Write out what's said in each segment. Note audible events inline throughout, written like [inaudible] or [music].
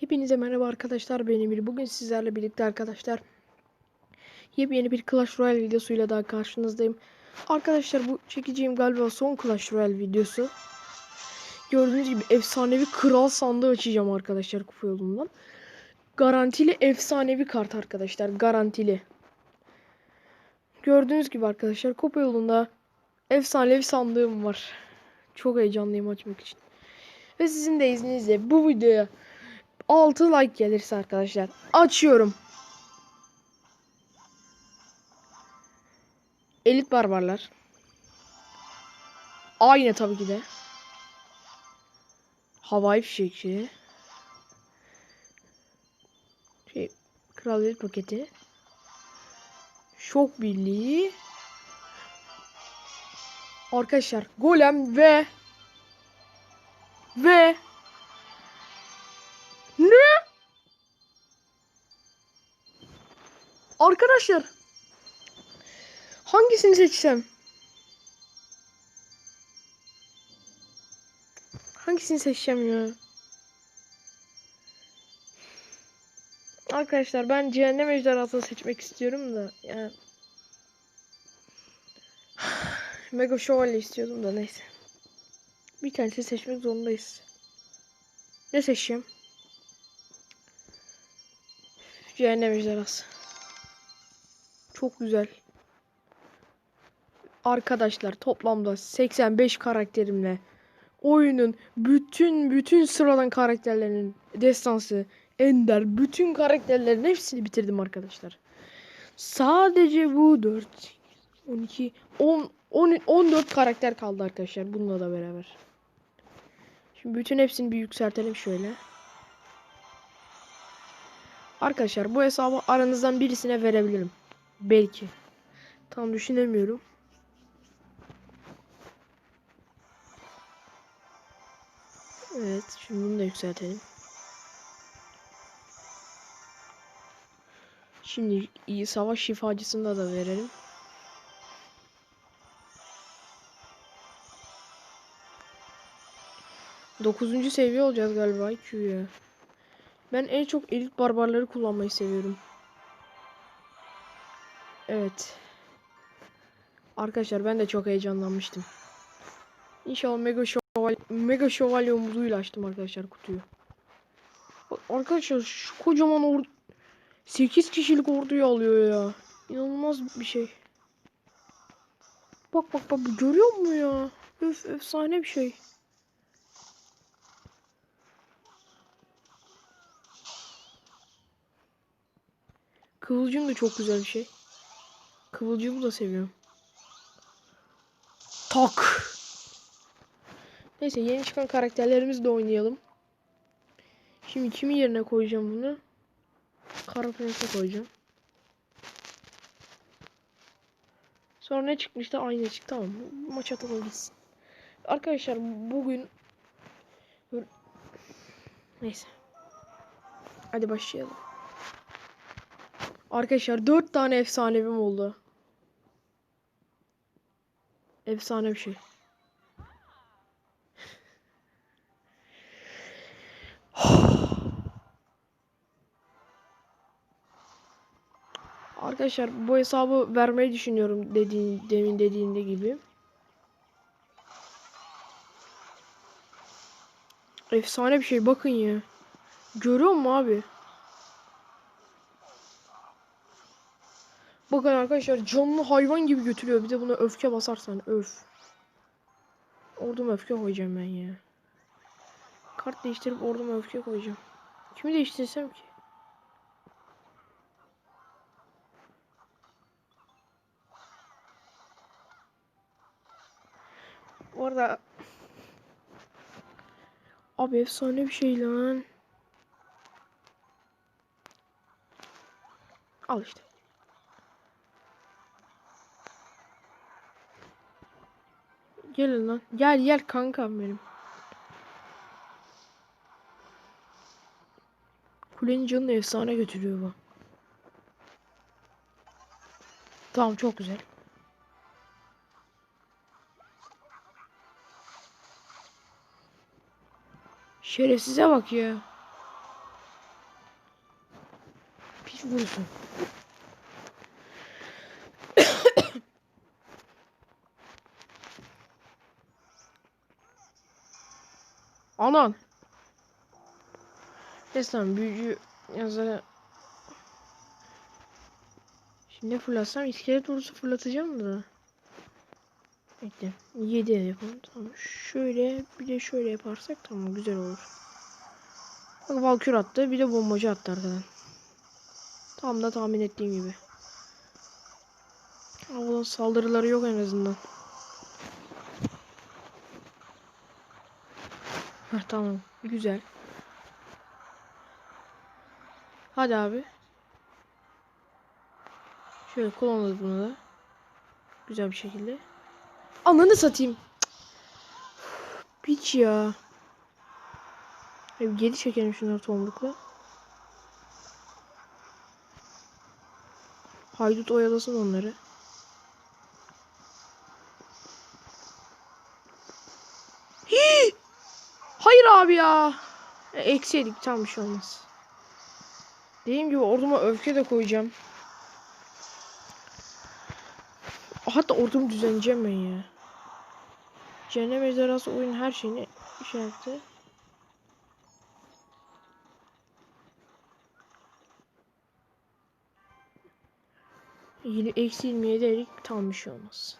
Hepinize merhaba arkadaşlar ben Emir. Bugün sizlerle birlikte arkadaşlar yepyeni bir Clash Royale videosuyla daha karşınızdayım. Arkadaşlar bu çekeceğim galiba son Clash Royale videosu. Gördüğünüz gibi efsanevi kral sandığı açacağım arkadaşlar kupa yolundan. Garantili efsanevi kart arkadaşlar garantili. Gördüğünüz gibi arkadaşlar kupa yolunda efsanevi sandığım var. Çok heyecanlıyım açmak için. Ve sizin de izninizle bu videoya 6 like gelirse arkadaşlar açıyorum. Elit barbarlar. Aynı tabii ki de. Havai fişekçi. Şey, kraliyet paketi. Şok birliği. Arkadaşlar golem ve ve Arkadaşlar. Hangisini seçsem? Hangisini seçeceğim ya? Arkadaşlar ben cehennem ejderhasını seçmek istiyorum da yani [sighs] Mega Şövalye istiyordum da neyse. Bir tanesini seçmek zorundayız. Ne seçeceğim? Cehennem ejderhası. Çok güzel. Arkadaşlar toplamda 85 karakterimle oyunun bütün bütün sıradan karakterlerinin destansı, ender, bütün karakterlerin hepsini bitirdim arkadaşlar. Sadece bu 4 12 10 10 14 karakter kaldı arkadaşlar bununla da beraber. Şimdi bütün hepsini bir yükseltelim şöyle. Arkadaşlar bu hesabı aranızdan birisine verebilirim. Belki. Tam düşünemiyorum. Evet, şimdi bunu da yükseltelim. Şimdi iyi savaş şifacısında da verelim. Dokuzuncu seviye olacağız galiba IQ'ya. Ben en çok elit barbarları kullanmayı seviyorum. Evet. Arkadaşlar ben de çok heyecanlanmıştım. İnşallah Mega Şövalye, Mega Şövalye umuduyla açtım arkadaşlar kutuyu. Arkadaşlar şu kocaman or 8 kişilik orduyu alıyor ya. İnanılmaz bir şey. Bak bak bak görüyor musun ya? Öf efsane bir şey. Kıvılcım da çok güzel bir şey. Kıvılcımı da seviyorum. Tak. Neyse yeni çıkan karakterlerimizi de oynayalım. Şimdi kimin yerine koyacağım bunu? Kara Prens'e koyacağım. Sonra ne çıkmıştı? Aynı çıktı. Tamam. Maç atalım gitsin. Arkadaşlar bugün Neyse. Hadi başlayalım. Arkadaşlar 4 tane efsanevim oldu. Efsane bir şey. [sighs] Arkadaşlar bu hesabı vermeyi düşünüyorum dediğin, demin dediğinde gibi. Efsane bir şey bakın ya. Görüyor musun abi? Bakın arkadaşlar canlı hayvan gibi götürüyor. Bir de buna öfke basarsan öf. Orduma öfke koyacağım ben ya. Kart değiştirip orduma öfke koyacağım. Kimi değiştirsem ki? Bu arada Abi efsane bir şey lan. Al işte. Gelin lan. Gel gel kankam benim. Kulenin canını efsane götürüyor bu. Tamam çok güzel. Şerefsize bak ya. Piç vurursun. Neyse tamam büyücü yazı. Şimdi fırlatsam iskelet ordusu fırlatacağım da. Bekle. 7 yapalım. Tamam. Şöyle bir de şöyle yaparsak tamam güzel olur. Bak Valkür attı. Bir de bombacı attı arkadan. Tam da tahmin ettiğim gibi. Havadan saldırıları yok en azından. Heh, tamam. Güzel. Hadi abi. Şöyle kullanırız bunu da. Güzel bir şekilde. Ananı satayım. Piç ya. Geri çekelim şunları tomrukla. Haydut oyalasın onları. Hayır abi ya. E, Eksi yedik tam bir şey olmaz. Dediğim gibi orduma öfke de koyacağım. Hatta ordumu düzenleyeceğim ben ya. Cehennem ejderhası oyun her şeyini şey yaptı. Eksi 27 erik tam bir şey olmaz.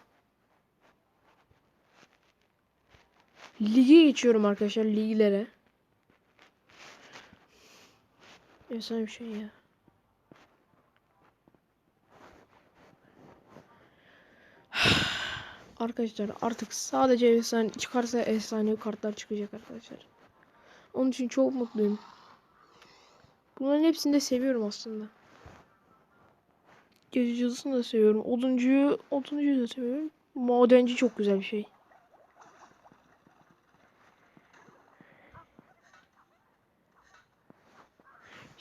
Lige geçiyorum arkadaşlar liglere. Efsane bir şey ya. [sighs] Arkadaşlar artık sadece efsane çıkarsa efsane kartlar çıkacak arkadaşlar. Onun için çok mutluyum. Bunların hepsini de seviyorum aslında. Gece da seviyorum. Oduncuyu, oduncuyu da seviyorum. Madenci çok güzel bir şey.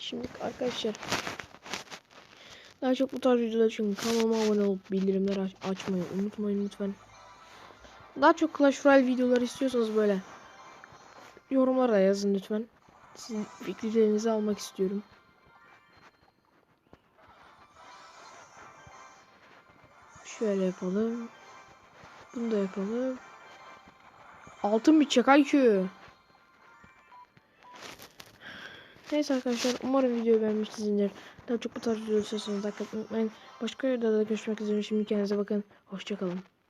Şimdi arkadaşlar daha çok bu tarz videolar için kanalıma abone olup bildirimleri aç açmayı unutmayın lütfen. Daha çok Clash Royale videoları istiyorsanız böyle yorumlara yazın lütfen. Sizin fikirlerinizi almak istiyorum. Şöyle yapalım. Bunu da yapalım. Altın bir çakay köyü. Neyse arkadaşlar umarım videoyu beğenmişsinizdir. Daha çok bu tarz videoları istiyorsanız like atmayı. Başka videoda görüşmek üzere. Şimdi kendinize bakın. Hoşçakalın.